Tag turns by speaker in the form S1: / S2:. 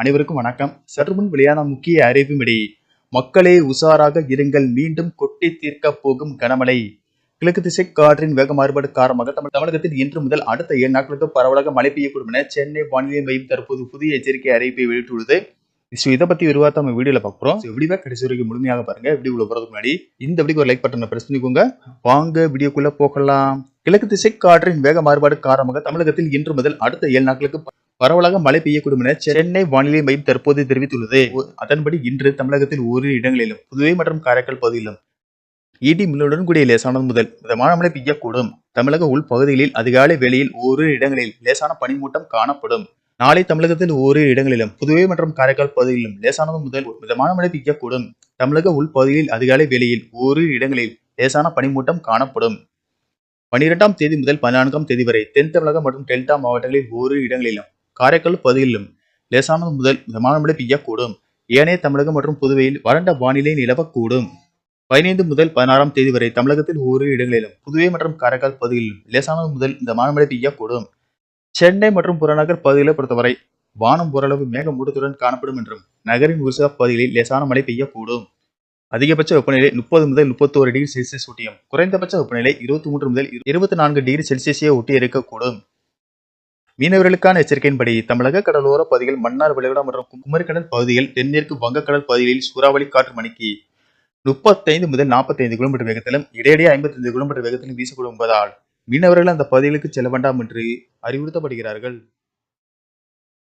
S1: அனைவருக்கும் வணக்கம். சற்றுமுன் வெளியான முக்கிய அறிவிப்பின்படி மக்களே உஷாராக இருங்கள் மீண்டும் கொட்டி தீர்க்க போகும் கனமழை. கிழக்கு திசை காற்றின் வேக மாறுபாடு காரணமாக தமிழ் தமிழகத்தில் இன்று முதல் அடுத்த ஏழு நாட்களுக்கு பரவலாக மழை பெய்யக்கூடும் என சென்னை வானிலை மையம் தற்போது புதிய எச்சரிக்கை அறிவிப்பை வெளியிட்டுள்ளது. ஸோ இதை பத்தி விரிவாக நம்ம வீடியோல பார்க்குறோம் ஸோ வீடியோ கடைசி வரைக்கும் முழுமையாக பாருங்க. வீடியோக்குள்ள போறதுக்கு முன்னாடி இந்த வீடியோக்கு ஒரு லைக் பட்டனை பிரச்சனை பண்ணிக்கோங்க. வாங்க வீடியோக்குள்ள போகலாம். கிழக்கு திசை காற்றின் வேக மாறுபாடு காரணமாக தமிழகத்தில் இன்று முதல் அடுத்த ஏழு நாட்களுக்கு பரவலாக மழை பெய்யக்கூடும் என சென்னை வானிலை மையம் தற்போது தெரிவித்துள்ளது. அதன்படி இன்று தமிழகத்தில் ஓரிரு இடங்களிலும் புதுவை மற்றும் காரைக்கால் பகுதியிலும் இடி மின்னுடன் கூடிய லேசானது முதல் மிதமான மழை பெய்யக்கூடும். தமிழக உள் பகுதிகளில் அதிகாலை வேளையில் ஓரிரு இடங்களில் லேசான பனிமூட்டம் காணப்படும். நாளை தமிழகத்தில் ஓரிரு இடங்களிலும் புதுவை மற்றும் காரைக்கால் பகுதியிலும் லேசானது முதல் மிதமான மழை பெய்யக்கூடும். தமிழக உள் பகுதியில் அதிகாலை வேளையில் ஓரிரு இடங்களில் லேசான பனிமூட்டம் காணப்படும். பனிரெண்டாம் தேதி முதல் பதினான்காம் தேதி வரை தென் தமிழகம் மற்றும் டெல்டா மாவட்டங்களில் ஓரிரு இடங்களிலும் காரைக்கால் பகுதியிலும் லேசானது முதல் மிதமான மழை பெய்யக்கூடும். ஏனைய தமிழகம் மற்றும் புதுவையில் வறண்ட வானிலை நிலவக்கூடும். பதினைந்து முதல் பதினாறாம் தேதி வரை தமிழகத்தில் ஓரிரு இடங்களிலும் புதுவை மற்றும் காரைக்கால் பகுதிகளிலும் லேசானது முதல் மிதமான மழை பெய்யக்கூடும். சென்னை மற்றும் புறநகர் பகுதிகளை பொறுத்தவரை வானம் ஓரளவு மேகமூட்டத்துடன் காணப்படும் என்றும் நகரின் ஒரு சில பகுதிகளில் லேசான மழை பெய்யக்கூடும். அதிகபட்ச வெப்பநிலை முப்பது முதல் முப்பத்தோரு டிகிரி செல்சியஸ் ஒட்டியும் குறைந்தபட்ச வெப்பநிலை இருபத்தி மூன்று முதல் இருபத்தி நான்கு டிகிரி செல்சியஸை ஒட்டி இருக்கக்கூடும் மீனவர்களுக்கான எச்சரிக்கையின்படி தமிழக கடலோர பகுதிகள் மன்னார் விளைகுடா மற்றும் குமரிக்கடல் பகுதிகள் தென்மேற்கு வங்கக்கடல் பகுதிகளில் சூறாவளி காற்று மணிக்கு முப்பத்தைந்து முதல் நாற்பத்தைந்து கிலோமீட்டர் வேகத்திலும் இடையிடையே ஐம்பத்தைந்து கிலோமீட்டர் வேகத்திலும் வீசக்கூடும் என்பதால் மீனவர்கள் அந்த பகுதிகளுக்கு செல்ல வேண்டாம் என்று அறிவுறுத்தப்படுகிறார்கள்.